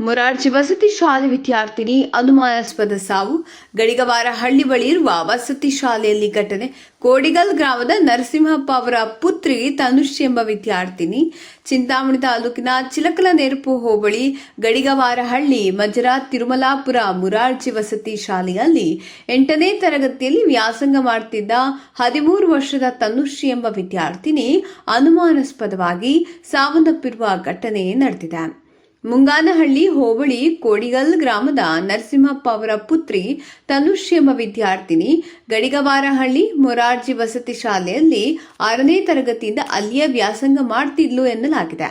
ಮೊರಾರ್ಜಿ ವಸತಿ ಶಾಲೆ ವಿದ್ಯಾರ್ಥಿನಿ ಅನುಮಾನಾಸ್ಪದ ಸಾವು. ಗಡಿಗವಾರ ಹಳ್ಳಿ ಬಳಿ ಇರುವ ವಸತಿ ಶಾಲೆಯಲ್ಲಿ ಘಟನೆ. ಕೋಡಿಗಲ್ ಗ್ರಾಮದ ನರಸಿಂಹಪ್ಪ ಅವರ ಪುತ್ರಿ ತನುಷ್ ಎಂಬ ವಿದ್ಯಾರ್ಥಿನಿ. ಚಿಂತಾಮಣಿ ತಾಲೂಕಿನ ಚಿಲಕಲ ನೆರಪು ಹೋಬಳಿ ಗಡಿಗವಾರಹಳ್ಳಿ ಮಜರಾ ತಿರುಮಲಾಪುರ ಮುರಾರ್ಜಿ ವಸತಿ ಶಾಲೆಯಲ್ಲಿ ಎಂಟನೇ ತರಗತಿಯಲ್ಲಿ ವ್ಯಾಸಂಗ ಮಾಡುತ್ತಿದ್ದ ಹದಿಮೂರು ವರ್ಷದ ತನುಷ್ ಎಂಬ ವಿದ್ಯಾರ್ಥಿನಿ ಅನುಮಾನಾಸ್ಪದವಾಗಿ ಸಾವನ್ನಪ್ಪಿರುವ ಘಟನೆ ನಡೆದಿದೆ. ಮುಂಗಾನಹಳ್ಳಿ ಹೋಬಳಿ ಕೋಡಿಗಲ್ ಗ್ರಾಮದ ನರಸಿಂಹಪ್ಪ ಅವರ ಪುತ್ರಿ ತನುಷ್ ಎಂಬ ವಿದ್ಯಾರ್ಥಿನಿ ಗಡಿಗವಾರಹಳ್ಳಿ ಮೊರಾರ್ಜಿ ವಸತಿ ಶಾಲೆಯಲ್ಲಿ ಆರನೇ ತರಗತಿಯಿಂದ ಅಲ್ಲಿಯ ವ್ಯಾಸಂಗ ಮಾಡ್ತಿದ್ಲು ಎನ್ನಲಾಗಿದೆ.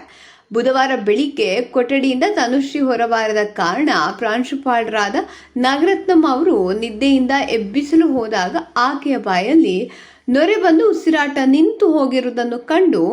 ಬುಧವಾರ ಬೆಳಿಗ್ಗೆ ಕೊಠಡಿಯಿಂದ ತನುಶ್ರೀ ಹೊರಬಾರದ ಕಾರಣ ಪ್ರಾಂಶುಪಾಲರಾದ ನಾಗರತ್ನಂ ಅವರು ನಿದ್ದೆಯಿಂದ ಎಬ್ಬಿಸಲು ಹೋದಾಗ ಆಕೆಯ ಬಾಯಲ್ಲಿ ನೊರೆ ಬಂದು ಉಸಿರಾಟ ನಿಂತು ಹೋಗಿರುವುದನ್ನು ಕಂಡು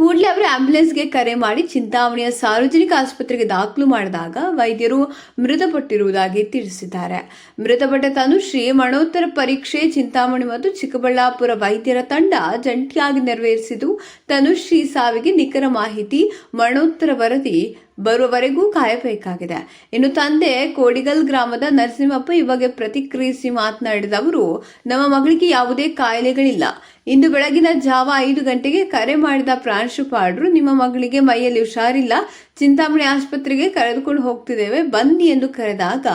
ಕೂಡಲೇ ಅವರು ಆಂಬ್ಯುಲೆನ್ಸ್ಗೆ ಕರೆ ಮಾಡಿ ಚಿಂತಾಮಣಿಯ ಸಾರ್ವಜನಿಕ ಆಸ್ಪತ್ರೆಗೆ ದಾಖಲು ಮಾಡಿದಾಗ ವೈದ್ಯರು ಮೃತಪಟ್ಟಿರುವುದಾಗಿ ತಿಳಿಸಿದ್ದಾರೆ. ಮೃತಪಟ್ಟ ತನುಶ್ರೀ ಮರಣೋತ್ತರ ಪರೀಕ್ಷೆ ಚಿಂತಾಮಣಿ ಮತ್ತು ಚಿಕ್ಕಬಳ್ಳಾಪುರ ವೈದ್ಯರ ತಂಡ ಜಂಟಿಯಾಗಿ ನೆರವೇರಿಸಿದ್ದು ತನುಶ್ರೀ ಸಾವಿಗೆ ನಿಖರ ಮಾಹಿತಿ ಮರಣೋತ್ತರ ವರದಿ ಬರುವವರೆಗೂ ಕಾಯಬೇಕಾಗಿದೆ. ಇನ್ನು ತಂದೆ ಕೋಡಿಗಲ್ ಗ್ರಾಮದ ನರಸಿಂಹಪ್ಪ ಇವಾಗ ಪ್ರತಿಕ್ರಿಯಿಸಿ ಮಾತನಾಡಿದ ಅವರು ನಮ್ಮ ಮಗಳಿಗೆ ಯಾವುದೇ ಕಾಯಿಲೆಗಳಿಲ್ಲ. ಇಂದು ಬೆಳಗಿನ ಜಾವ ಐದು ಗಂಟೆಗೆ ಕರೆ ಮಾಡಿದ ಪ್ರಾಂಶುಪಾಲರು ನಿಮ್ಮ ಮಗಳಿಗೆ ಮೈಯಲ್ಲಿ ಹುಷಾರಿಲ್ಲ. ಚಿಂತಾಮಣಿ ಆಸ್ಪತ್ರೆಗೆ ಕರೆದುಕೊಂಡು ಹೋಗ್ತಿದ್ದೇವೆ. ಬನ್ನಿ ಎಂದು ಕರೆದಾಗ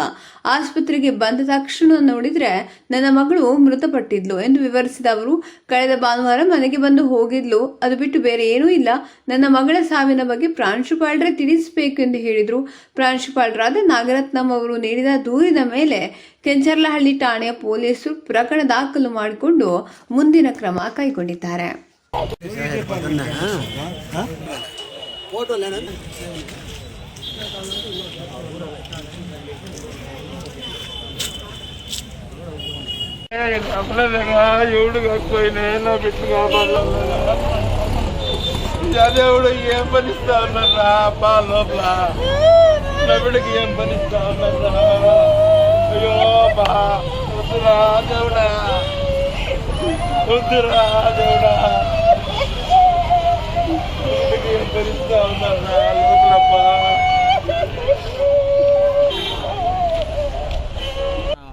ಆಸ್ಪತ್ರೆಗೆ ಬಂದ ತಕ್ಷಣ ನೋಡಿದ್ರೆ ನನ್ನ ಮಗಳು ಮೃತಪಟ್ಟಿದ್ಲು ಎಂದು ವಿವರಿಸಿದ ಅವರು. ಕಳೆದ ಭಾನುವಾರ ಮನೆಗೆ ಬಂದು ಹೋಗಿದ್ಲು. ಅದು ಬಿಟ್ಟು ಬೇರೆ ಏನೂ ಇಲ್ಲ. ನನ್ನ ಮಗಳ ಸಾವಿನ ಬಗ್ಗೆ ಪ್ರಾಂಶುಪಾಲರೇ ತಿಳಿಸಬೇಕು ಎಂದು ಹೇಳಿದರು. ಪ್ರಾಂಶುಪಾಲರಾದ ನಾಗರತ್ನಂ ಅವರು ನೀಡಿದ ದೂರಿನ ಮೇಲೆ ಕೆಂಚರ್ಲಹಳ್ಳಿ ಠಾಣೆಯ ಪೊಲೀಸರು ಪ್ರಕರಣ ದಾಖಲು ಮಾಡಿಕೊಂಡು ಮುಂದಿನ ಕ್ರಮ ಕೈಗೊಂಡಿದ್ದಾರೆ. చెప్పలేదురా ఎవడు కాకపోయినా నా బిడ్డ కాపాడలేదా దేవుడు ఏం పనిస్తా ఉన్నారా పా లోపల నా బిడ్డకి ఏం పనిస్తా ఉన్నారా అయ్యో బా వద్దురా దేవుడా వద్దురా దేవుడా నా బిడ్డకి ఏం పనిస్తా ఉన్నారా లోపలప్పా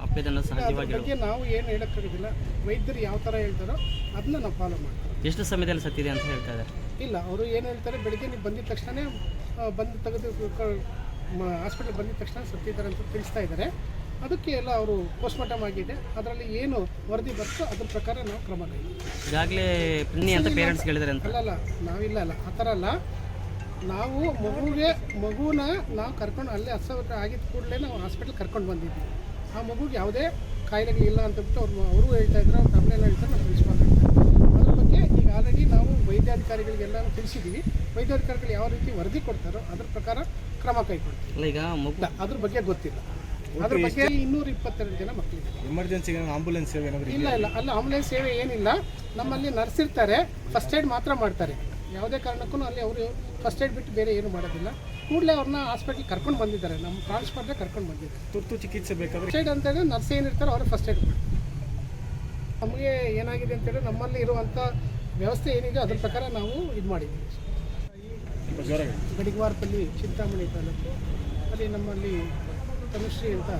ಅಪ್ಪದನ್ನು ಅದ್ರ ಸಹಜವಾಗಿ ಬಗ್ಗೆ ನಾವು ಏನು ಹೇಳೋಕ್ಕಾಗೋದಿಲ್ಲ ವೈದ್ಯರು ಯಾವ ಥರ ಹೇಳ್ತಾರೋ ಅದನ್ನ ನಾವು ಫಾಲೋ ಮಾಡ್ತೀವಿ ಎಷ್ಟು ಸಮಯದಲ್ಲಿ ಸತ್ತಿದೆ ಅಂತ ಹೇಳ್ತಾ ಇದ್ದಾರೆ ಇಲ್ಲ ಅವರು ಏನು ಹೇಳ್ತಾರೆ ಬೆಳಿಗ್ಗೆ ನೀವು ಬಂದಿದ ತಕ್ಷಣ ಬಂದು ತೆಗೆದು ಹಾಸ್ಪಿಟಲ್ ಬಂದಿದ ತಕ್ಷಣ ಸತ್ತಿದ್ದಾರೆ ಅಂತ ತಿಳಿಸ್ತಾ ಇದ್ದಾರೆ ಅದಕ್ಕೆ ಎಲ್ಲ ಅವರು ಪೋಸ್ಟ್ಮಾರ್ಟಮ್ ಆಗಿದೆ. ಅದರಲ್ಲಿ ಏನು ವರದಿ ಬರ್ತೋ ಅದ್ರ ಪ್ರಕಾರ ನಾವು ಕ್ರಮ ಈಗಾಗಲೇ ಅಂತ ಪೇರೆಂಟ್ಸ್ ಅಂತ. ಅಲ್ಲಲ್ಲ ನಾವಿಲ್ಲ ಅಲ್ಲ. ಆ ಥರ ಅಲ್ಲ. ನಾವು ಮಗುಗೆ ಮಗುನ ನಾವು ಕರ್ಕೊಂಡು ಅಲ್ಲೇ ಹತ್ತು ಆಗಿದ್ದ ಕೂಡಲೇ ನಾವು ಹಾಸ್ಪಿಟ್ಲ್ ಕರ್ಕೊಂಡು ಬಂದಿದ್ವಿ. ಆ ಮಗುಗೆ ಯಾವುದೇ ಕಾಯಿಲೆಗಳಿಲ್ಲ ಅಂತ ಬಿಟ್ಟು ಅವ್ರು ಅವರು ಹೇಳ್ತಾ ಇದ್ರು ಅವ್ರು ತಮ್ಮನೆಲ್ಲ ಹೇಳ್ತಾರೆ ನಾವು ಪ್ರಿನ್ಸಿಪಾಲ್ ಹೇಳ್ತಾರೆ ಅದ್ರ ಬಗ್ಗೆ ಈಗ ಆಲ್ರೆಡಿ ನಾವು ವೈದ್ಯಾಧಿಕಾರಿಗಳಿಗೆಲ್ಲ ತಿಳಿಸಿದ್ದೀವಿ ವೈದ್ಯಾಧಿಕಾರಿಗಳು ಯಾವ ರೀತಿ ವರದಿ ಕೊಡ್ತಾರೋ ಅದ್ರ ಪ್ರಕಾರ ಕ್ರಮ ಕೈಗೊಳ್ತೀವಿ. ಅಲ್ಲ ಈಗ ಮಗು ಅದ್ರ ಬಗ್ಗೆ ಗೊತ್ತಿಲ್ಲ. ಅದ್ರ ಬಗ್ಗೆ ಇನ್ನೂರ ಇಪ್ಪತ್ತೆರಡು ಜನ ಮಕ್ಕಳಿದೆ ಎಮರ್ಜೆನ್ಸಿಗೆ ಆಂಬುಲೆನ್ಸ್ ಸೇವೆ ಏನಾದರೂ ಇಲ್ಲ ಇಲ್ಲ. ಅಲ್ಲ ಆಂಬುಲೆನ್ಸ್ ಸೇವೆ ಏನಿಲ್ಲ. ನಮ್ಮಲ್ಲಿ ನರ್ಸ್ ಇರ್ತಾರೆ. ಫಸ್ಟ್ ಏಡ್ ಮಾತ್ರ ಮಾಡ್ತಾರೆ. ಯಾವುದೇ ಕಾರಣಕ್ಕೂ ಅಲ್ಲಿ ಅವರು ಫಸ್ಟ್ ಏಡ್ ಬಿಟ್ಟು ಬೇರೆ ಏನು ಮಾಡೋದಿಲ್ಲ. ಕೂಡಲೇ ಅವ್ರನ್ನ ಹಾಸ್ಪಿಟ್ಲ್ ಕರ್ಕೊಂಡು ಬಂದಿದ್ದಾರೆ. ನಮ್ಮ ಟ್ರಾನ್ಸ್ಫರ್ಗೆ ಕರ್ಕೊಂಡು ಬಂದಿದ್ದಾರೆ. ತುರ್ತು ಚಿಕಿತ್ಸೆ ಬೇಕಾದ್ರೆ ಫಸ್ಟ್ ಏಡ್ ಅಂತೇಳಿ ನರ್ಸ್ ಏನಿರ್ತಾರೆ ಅವರು ಫಸ್ಟ್ ಏಡ್ ಕೊಡ್ತಾರೆ ನಮಗೆ ಏನಾಗಿದೆ ಅಂತೇಳಿ ನಮ್ಮಲ್ಲಿ ಇರುವಂಥ ವ್ಯವಸ್ಥೆ ಏನಿದೆ ಅದ್ರ ಪ್ರಕಾರ ನಾವು ಇದು ಮಾಡಿದ್ದೀವಿ ಗಡಿಗವಾರಪಲ್ಲಿ ಚಿಂತಾಮಣಿ ತಾಲೂಕು. ಅಲ್ಲಿ ನಮ್ಮಲ್ಲಿ ತನುಶ್ರೀ ಅಂತ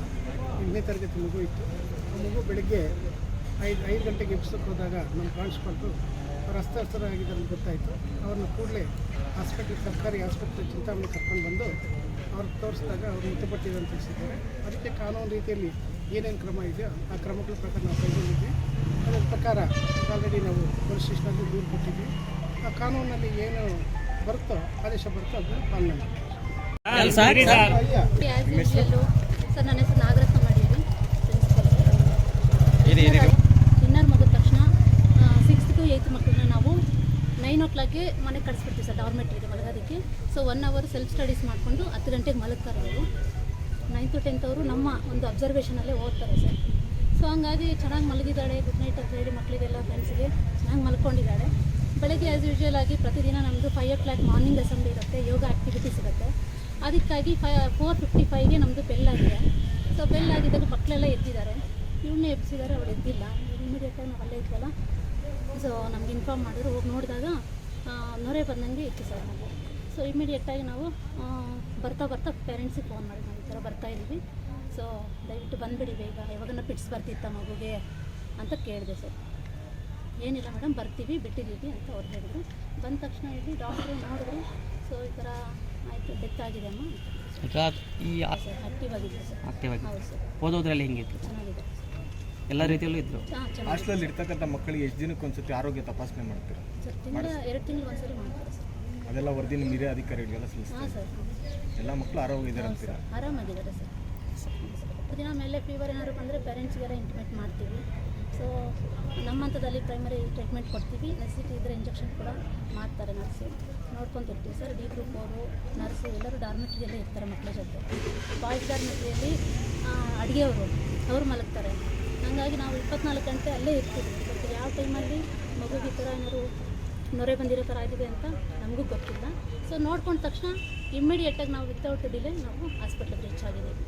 ಎಂಟನೇ ತರಗತಿ ಮಗು ಇತ್ತು ಆ ಮಗು ಬೆಳಗ್ಗೆ ಐದು ಐದು ಗಂಟೆಗೆ ಎಬ್ಸಕ್ಕೆ ಹೋದಾಗ ಅವ್ರು ಹಸ್ತಹಸ್ತರಾಗಿದ್ದಾರೆ ಅಂತ ಗೊತ್ತಾಯಿತು. ಅವ್ರನ್ನ ಕೂಡಲೇ ಹಾಸ್ಪಿಟ್ಲ್, ಸರ್ಕಾರಿ ಆಸ್ಪತ್ರೆ ಚಿಂತಾಮಣಿ ಕರ್ಕೊಂಡು ಬಂದು ಅವ್ರಿಗೆ ತೋರಿಸಿದಾಗ ಅವ್ರು ಮೃತಪಟ್ಟಿದೆ ಅಂತ ತಿಳಿಸಿದ್ದಾರೆ. ಅದಕ್ಕೆ ಕಾನೂನು ರೀತಿಯಲ್ಲಿ ಏನೇನು ಕ್ರಮ ಇದೆಯೋ ಆ ಕ್ರಮಗಳ ಪ್ರಕಾರ ನಾವು ಕೈಗೊಂಡಿದ್ವಿ. ಅದರ ಪ್ರಕಾರ ಆಲ್ರೆಡಿ ನಾವು ಪೊಲೀಸ್ ಸ್ಟೇಷನಲ್ಲಿ ದೂರು ಕೊಟ್ಟಿದ್ವಿ. ಆ ಕಾನೂನಲ್ಲಿ ಏನು ಬರುತ್ತೋ ಆದೇಶ ಬರುತ್ತೋ ಅದನ್ನು ಪಾಲನೆ ಮಾಡ್ತೀವಿ. ಸರ್ ನನ್ನ ಹೆಸರು ನಾಗರತ್ನ ಮಾಡಿರಿ ಡಿನ್ನರ್ ಮುಗಿದ ತಕ್ಷಣ ಸಿಕ್ಸ್ತ್ ಟು ಏಯ್ತ್ ಮಕ್ಕಳನ್ನ ನಾವು ನೈನ್ ಓ ಕ್ಲಾಕ್ಗೆ ಮನೆಗೆ ಕಳಿಸ್ಬಿಡ್ತೀವಿ ಸರ್ ಡಾರ್ಮೆಟ್ರಿಗೆ ಮಲಗೋದಕ್ಕೆ. So one hour self studies ಮಾಡಿಕೊಂಡು ಹತ್ತು ಗಂಟೆಗೆ ಮಲಗ್ತಾರೆ ಅವರು. ನೈನ್ತು ಟೆಂತ್ ಅವರು ನಮ್ಮ ಒಂದು ಅಬ್ಸರ್ವೇಷನಲ್ಲೇ ಓದ್ತಾರೆ ಸರ್. ಸೊ ಹಂಗಾಗಿ ಚೆನ್ನಾಗಿ ಮಲಗಿದ್ದಾಳೆ ಗುಡ್ ನೈಟ್ ಅಂತ ಹೇಳಿ ಮಕ್ಕಳಿಗೆಲ್ಲ ಫ್ರೆಂಡ್ಸ್ಗೆ ಚೆನ್ನಾಗಿ ಮಲ್ಕೊಂಡಿದ್ದಾಳೆ. ಬೆಳಗ್ಗೆ ಆ್ಯಸ್ ಯೂಶ್ವಲ್ ಆಗಿ ಪ್ರತಿದಿನ ನಮ್ಮದು five o'clock morning assembly ಇರುತ್ತೆ ಯೋಗ ಆ್ಯಕ್ಟಿವಿಟೀಸ್ ಇರುತ್ತೆ ಅದಕ್ಕಾಗಿ ಫೈ ಫೋರ್ ಫಿಫ್ಟಿ ಫೈವ್ಗೆ ನಮ್ಮದು ಬೆಲ್ ಆಗಿದೆ. ಸೊ ಬೆಲ್ ಆಗಿದ್ದಾಗ ಮಕ್ಕಳೆಲ್ಲ ಎದ್ದಿದ್ದಾರೆ. ಇವನ್ನೇ ಎಬ್ಸಿದ್ದಾರೆ ಅವ್ರು ಎದ್ದಿಲ್ಲ. ಇಮಿಡಿಯೇಟಾಗಿ ನಾವು ಅಲ್ಲೇ ಇದ್ವಲ್ಲ. ಸೊ ನಮ್ಗೆ ಇನ್ಫಾರ್ಮ್ ಮಾಡಿದ್ರು. ಹೋಗಿ ನೋಡಿದಾಗ ನೊರೆ ಬಂದಂಗೆ ಇತ್ತು ಸರ್ ನಾವು ಸೊ ಇಮಿಡಿಯೇಟಾಗಿ ನಾವು ಬರ್ತಾ ಬರ್ತಾ ಪೇರೆಂಟ್ಸಿಗೆ ಫೋನ್ ಮಾಡಿ ನಾವು ಈ ಥರ ಬರ್ತಾ ಇದ್ದೀವಿ. ಸೊ ದಯವಿಟ್ಟು ಬಂದುಬಿಡಿ ಬೇಗ. ಯಾವಾಗನ ಪಿಟ್ಸ್ ಬರ್ತಿತ್ತ ಮಗುಗೆ ಅಂತ ಕೇಳಿದೆ ಸರ್. ಏನಿಲ್ಲ ಮೇಡಮ್ ಬರ್ತೀವಿ, ಬಿಟ್ಟಿದ್ದೀವಿ ಅಂತ ಅವ್ರು ಹೇಳಿದ್ರು. ಬಂದ ತಕ್ಷಣ ಇಲ್ಲಿ ಡಾಕ್ಟ್ರು ನೋಡಿದ್ರು. ಸೊ ಈ ಥರ ಆಯಿತು ಡೆತ್ ಆಗಿದೆ ಅಮ್ಮ ಈ ಆಕ್ಟಿವ್ ಆಗಿದೆ ಸರ್ ಆಕ್ಟಿವ್ ಆಗಿ ಹೌದು ಸರ್. ಓದೋದ್ರಲ್ಲಿ ಹೆಂಗಿತ್ತು ಚೆನ್ನಾಗಿದೆ. ಎಲ್ಲ ರೀತಿಯಲ್ಲೂ ಇದ್ರು? ಹಾಂ ಹಾಸ್ಟೆಲಲ್ಲಿ ಇರ್ತಕ್ಕಂಥ ಮಕ್ಕಳಿಗೆ ಎಷ್ಟು ದಿನಕ್ಕೆ ಒಂದ್ಸತಿ ಆರೋಗ್ಯ ತಪಾಸಣೆ ಮಾಡ್ತೀರಾ? ಸರ್ ತಿಂಗಳ ಎರಡು ತಿಂಗಳು ಒಂದ್ಸರಿ ಮಾಡ್ತಾರೆ ಸರ್. ಅದೆಲ್ಲ ವರದಿ ನಿಮ್ಮ ಹಿರಿಯ ಅಧಿಕಾರಿಗಳಿಗೆಲ್ಲ ಹಾಂ ಸಲ್ಲಿಸ್ತಾರೆ. ಸರ್. ಎಲ್ಲ ಮಕ್ಕಳು ಆರೋಗ್ಯ ಇದ್ದಾರೆ ಅಂತೀರಾ? ಆರಾಮಾಗಿದ್ದಾರೆ ಸರ್. ದಿನ ಮೇಲೆ ಫೀವರ್ ಏನಾದ್ರು ಬಂದರೆ ಪೇರೆಂಟ್ಸ್ಗೆಲ್ಲ ಇಂಟಿಮೇಟ್ ಮಾಡ್ತೀವಿ. ಸೊ ನಮ್ಮ ಹಂತದಲ್ಲಿ ಪ್ರೈಮರಿ ಟ್ರೀಟ್ಮೆಂಟ್ ಕೊಡ್ತೀವಿ. ನೆಸಿಟಿ ಇದ್ದರೆ ಇಂಜೆಕ್ಷನ್ ಕೂಡ ಮಾಡ್ತಾರೆ ನರ್ಸು ನೋಡ್ಕೊತಿರ್ತೀವಿ ಸರ್. ಡಿ ಗ್ರೂಪ್ ಅವರು ನರ್ಸು ಎಲ್ಲರೂ ಡಾರ್ಮೆಟ್ರಿಯಲ್ಲೇ ಇರ್ತಾರೆ ಮಕ್ಕಳ ಜೊತೆ. ಬಾಯ್ಸ್ ಡಾರ್ಮೆಟ್ರಿಯಲ್ಲಿ ಅಡುಗೆಯವರು, ಅವರು ಮಲಗ್ತಾರೆ. ಹಾಗಾಗಿ ನಾವು ಇಪ್ಪತ್ನಾಲ್ಕು ಗಂಟೆ ಅಲ್ಲೇ ಇರ್ತೀವಿ. ಬಟ್ ಯಾವ ಟೈಮಲ್ಲಿ ಮಗುಗೆ ಈ ಥರ ಏನಾದ್ರು ನೊರೆ ಬಂದಿರೋ ಥರ ಆಗಿದೆ ಅಂತ ನಮಗೂ ಗೊತ್ತಿಲ್ಲ. ಸೊ ನೋಡ್ಕೊಂಡ ತಕ್ಷಣ ಇಮ್ಮಿಡಿಯೇಟಾಗಿ ನಾವು ವಿತೌಟ್ ಡಿಲೇ ನಾವು ಹಾಸ್ಪಿಟ್ಲಿಗೆ ರೀಚ್ ಆಗಿದ್ದೀವಿ.